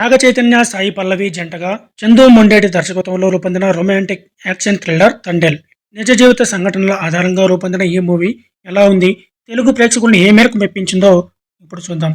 నాగ చైతన్య సాయి పల్లవి జంటగా చందు మొండేటి దర్శకత్వంలో రూపొందిన రొమాంటిక్ యాక్షన్ థ్రిల్లర్ తండెల్. నిజ జీవిత సంఘటనల ఆధారంగా రూపొందిన ఈ మూవీ ఎలా ఉంది? తెలుగు ప్రేక్షకుల్ని ఏ మేరకు మెప్పించిందో ఇప్పుడు చూద్దాం.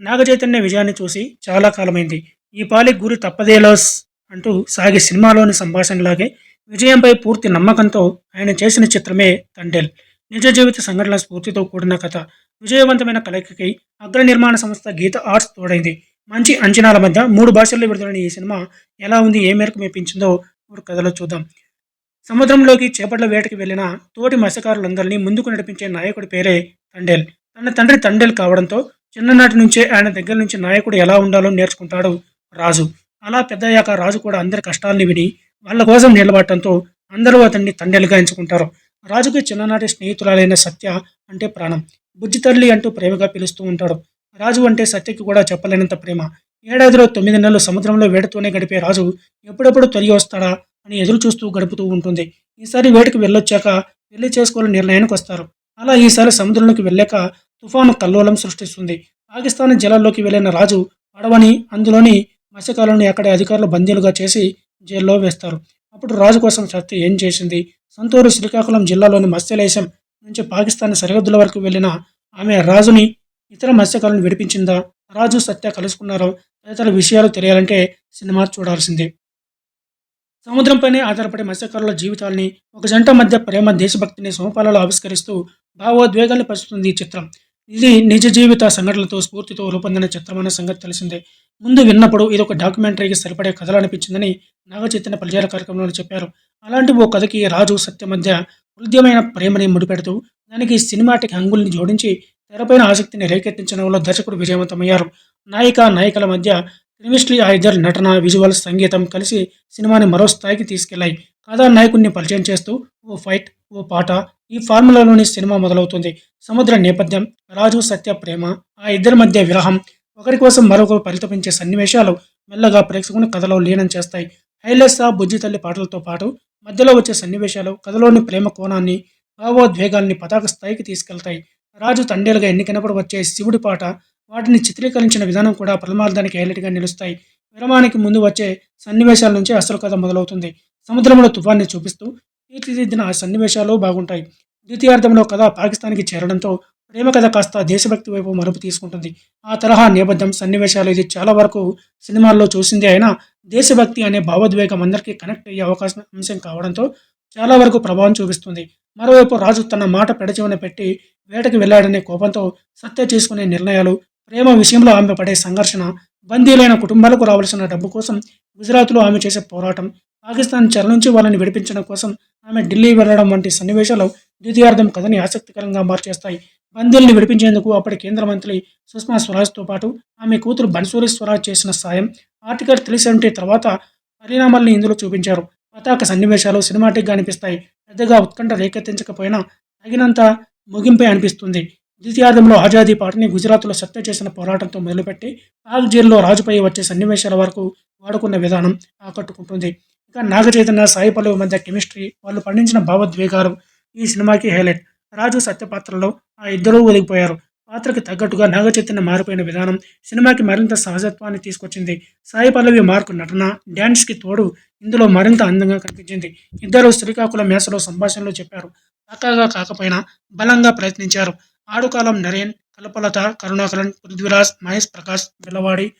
నాగ చైతన్య విజయాన్ని చూసి చాలా కాలమైంది. ఈ పాలి గురి తప్పదేలాస్ అంటూ సాగే సినిమాలోని సంభాషణలాగే విజయంపై పూర్తి నమ్మకంతో ఆయన చేసిన చిత్రమే తండేల్. నిజ జీవిత సంఘటనల స్ఫూర్తితో కూడిన కథ. విజయవంతమైన కలయికకి అగ్ర నిర్మాణ సంస్థ గీత ఆర్ట్స్ తోడైంది. మంచి అంచనాల మధ్య మూడు భాషల్లో విడుదలైన ఈ సినిమా ఎలా ఉంది ఏ మేరకు మెప్పించిందో ఇప్పుడు కథలో చూద్దాం. సముద్రంలోకి చేపట్ల వేటకి వెళ్ళిన తోటి మత్స్యకారులందరినీ ముందుకు నడిపించే నాయకుడి పేరే తండేల్. తన తండ్రి తండేల్ కావడంతో చిన్ననాటి నుంచే ఆయన దగ్గర నుంచి నాయకుడు ఎలా ఉండాలో నేర్చుకుంటాడు రాజు. అలా పెద్దయ్యాక రాజు కూడా అందరి కష్టాల్ని విని వాళ్ళ కోసం నిలబడటంతో అందరూ అతన్ని తండేలుగా ఎంచుకుంటారు. రాజుకి చిన్ననాటి స్నేహితురాలైన సత్య అంటే ప్రాణం. బుజ్జి తల్లి అంటూ ప్రేమగా పిలుస్తూ ఉంటాడు. రాజు అంటే సత్యకి కూడా చెప్పలేనంత ప్రేమ. ఏడాదిలో తొమ్మిది నెలలు సముద్రంలో వేటతోనే గడిపే రాజు ఎప్పుడెప్పుడు తొలగి వస్తాడా అని ఎదురు చూస్తూ గడుపుతూ ఉంటుంది. ఈసారి వేటకు వెళ్ళొచ్చాక పెళ్ళి చేసుకోవాలని నిర్ణయానికి వస్తారు. అలా ఈసారి సముద్రంలోకి వెళ్ళాక తుఫాను కల్లోలం సృష్టిస్తుంది. పాకిస్తాన్ జలాల్లోకి వెళ్ళిన రాజు పడవని అందులోని మత్స్యకారులను అక్కడి అధికారులు బందీలుగా చేసి జైల్లో వేస్తారు. అప్పుడు రాజు కోసం సత్య ఏం చేసింది? సంతూరు శ్రీకాకుళం జిల్లాలోని మత్స్యలేశం నుంచి పాకిస్తాన్ సరిహద్దుల వరకు వెళ్ళిన ఆమె రాజుని ఇతర మత్స్యకారులను విడిపించిందా? రాజు సత్య కలుసుకున్నారో? తదితర విషయాలు తెలియాలంటే సినిమా చూడాల్సిందే. సముద్రంపైనే ఆధారపడే మత్స్యకారుల జీవితాల్ని ఒక జంట మధ్య ప్రేమ దేశభక్తిని సమపాలలో ఆవిష్కరిస్తూ భావోద్వేగాన్ని పరుస్తుంది ఈ చిత్రం. ఇది నిజ జీవిత సంఘటనలతో స్ఫూర్తితో రూపొందిన చిత్రం అనే సంగతి తెలిసిందే. ముందు విన్నప్పుడు ఇది ఒక డాక్యుమెంటరీకి సరిపడే కథలు అనిపించిందని నాగచైతన్య పలిజార కార్యక్రమంలో చెప్పారు. అలాంటి ఓ కథకి రాజు సత్య మధ్య హృదయమైన ప్రేమని ముడిపెడుతూ దానికి సినిమాటిక్ హంగుల్ని జోడించి తెరపైన ఆసక్తిని రేకెత్తించడంలో దర్శకుడు విజయవంతమయ్యారు. నాయిక నాయకుల మధ్య కెమిస్ట్రీ ఆ ఇద్దరు నటన విజువల్స్ సంగీతం కలిసి సినిమాని మరో స్థాయికి తీసుకెళ్ళాయి. కథానాయకుడిని పరిచయం చేస్తూ ఓ ఫైట్ ఓ పాట ఈ ఫార్ములాలోని సినిమా మొదలవుతుంది. సముద్ర నేపథ్యం రాజు సత్య ప్రేమ ఆ ఇద్దరి మధ్య విరహం ఒకరి కోసం మరొకరు పరితపించే సన్నివేశాలు మెల్లగా ప్రేక్షకుని కథలో లీనం చేస్తాయి. హైలెస్ బుజ్జి తల్లి పాటలతో పాటు మధ్యలో వచ్చే సన్నివేశాలు కథలోని ప్రేమ కోణాన్ని భావోద్వేగాల్ని పతాక స్థాయికి తీసుకెళ్తాయి. రాజు తండేలుగా ఎన్నికైనప్పుడు వచ్చే శివుడి పాట వాటిని చిత్రీకరించిన విధానం కూడా ప్రథమార్థానికి హైలైట్గా నిలుస్తాయి. విరమానికి ముందు వచ్చే సన్నివేశాల నుంచి అసలు కథ మొదలవుతుంది. సముద్రంలో తుఫాన్ని చూపిస్తూ తీర్చిదిద్దిన ఆ సన్నివేశాలు బాగుంటాయి. ద్వితీయార్థంలో కథ పాకిస్తాన్కి చేరడంతో ప్రేమ కథ కాస్త దేశభక్తి వైపు మరపు తీసుకుంటుంది. ఆ తరహా నేపథ్యం సన్నివేశాలు ఇది చాలా వరకు సినిమాల్లో చూసిందే అయినా దేశభక్తి అనే భావోద్వేగం అందరికీ కనెక్ట్ అయ్యే అవకాశం అంశం కావడంతో చాలా వరకు ప్రభావం చూపిస్తుంది. మరోవైపు రాజు తన మాట పెడచివన పెట్టి వేటకి వెళ్ళాడనే కోపంతో సత్య చేసుకునే నిర్ణయాలు ప్రేమ విషయంలో ఆమె పడే సంఘర్షణ బందీలైన కుటుంబాలకు రావాల్సిన డబ్బు కోసం గుజరాత్లో ఆమె చేసే పోరాటం పాకిస్తాన్ చెర నుంచి వాళ్ళని విడిపించడం కోసం ఆమె ఢిల్లీ వెళ్ళడం వంటి సన్నివేశాలు ద్వితీయార్థం కథని ఆసక్తికరంగా మార్చేస్తాయి. బందీల్ని విడిపించేందుకు అప్పటి కేంద్ర మంత్రి సుష్మా స్వరాజ్తో పాటు ఆమె కూతురు బన్సూరి స్వరాజ్ చేసిన సాయం ఆర్టికల్ త్రీ సెవెంటీ తర్వాత పరిణామాల్ని ఇందులో చూపించారు. పతాక సన్నివేశాలు సినిమాటిక్గా అనిపిస్తాయి. పెద్దగా ఉత్కంఠ రేకెత్తించకపోయినా తగినంత ముగింపే అనిపిస్తుంది. ద్వితీయార్థంలో ఆజాదీ పార్టీని గుజరాత్లో సత్య చేసిన పోరాటంతో మొదలుపెట్టి పాక్ జైల్లో రాజుపై వచ్చే సన్నివేశాల వరకు వాడుకున్న విధానం ఆకట్టుకుంటుంది. ఇంకా నాగచైతన్య సాయి పల్లవి మధ్య కెమిస్ట్రీ వాళ్ళు పండించిన భావోద్వేగాలు ఈ సినిమాకి హైలైట్. రాజు సత్యపాత్రలో ఆ ఇద్దరూ ఒదిగిపోయారు. పాత్రకు తగ్గట్టుగా నాగ చైతన్య మారిపోయిన విధానం సినిమాకి మరింత సహజత్వాన్ని తీసుకొచ్చింది. సాయి పల్లవి మార్కు నటన డ్యాన్స్కి తోడు ఇందులో మరింత అందంగా కనిపించింది. ఇద్దరు శ్రీకాకుళం మేసలో సంభాషణలు చెప్పారు. పక్కాగా కాకపోయినా బలంగా ప్రయత్నించారు. ఆడుకాలం నరేన్ కల్పలత కరుణాకరన్ పృథ్వీరాజ్ మహేష్ ప్రకాష్ పిల్లవాడి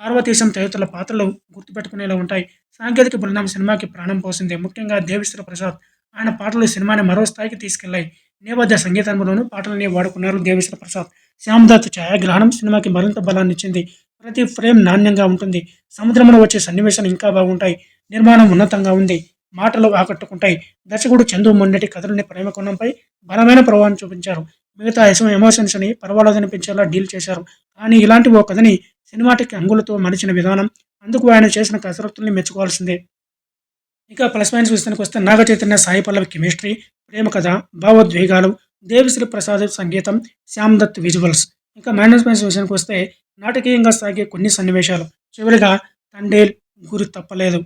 పార్వతీశం తదితరుల పాత్రలు గుర్తుపెట్టుకునేలా ఉంటాయి. సాంకేతిక బృందం సినిమాకి ప్రాణం పోసింది. ముఖ్యంగా దేవిశ్రీ ప్రసాద్. ఆయన పాటలు సినిమాని మరో స్థాయికి తీసుకెళ్ళాయి నేపథ్య సంగీతంలోనూ పాటలని వాడుకున్నారు దేవేశ్వర ప్రసాద్. శ్యామదత్ ఛాయాగ్రహణం సినిమాకి మరింత బలాన్ని ఇచ్చింది. ప్రతి ఫ్రేమ్ నాణ్యంగా ఉంటుంది. సముద్రంలో వచ్చే సన్నివేశాలు ఇంకా బాగుంటాయి. నిర్మాణం ఉన్నతంగా ఉంది. మాటలు ఆకట్టుకుంటాయి. దర్శకుడు చందు మొన్నటి కథలని ప్రేమ కోణంపై బలమైన ప్రభావం చూపించారు. మిగతా ఎసం ఎమోషన్స్ని పర్వాలేదనిపించేలా డీల్ చేశారు. కానీ ఇలాంటి ఓ కథని సినిమాటిక్ అంగులతో మలిచిన విధానం అందుకు ఆయన చేసిన కసరత్తుల్ని మెచ్చుకోవాల్సిందే. ఇక ప్లస్ మైనస్ విషయానికి వస్తే నాగ చైతన్య సాయి పల్లవి కెమిస్ట్రీ ప్రేమ కథ భావోద్వేగాలు దేవిశ్రీ ప్రసాద్ సంగీతం శ్యామ్ దత్ విజువల్స్. ఇంకా మేనేజ్మెంట్స్ విషయానికి వస్తే నాటకీయంగా సాగే కొన్ని సన్నివేశాలు. చివరిగా తండేల్ గురి తప్పలేదు.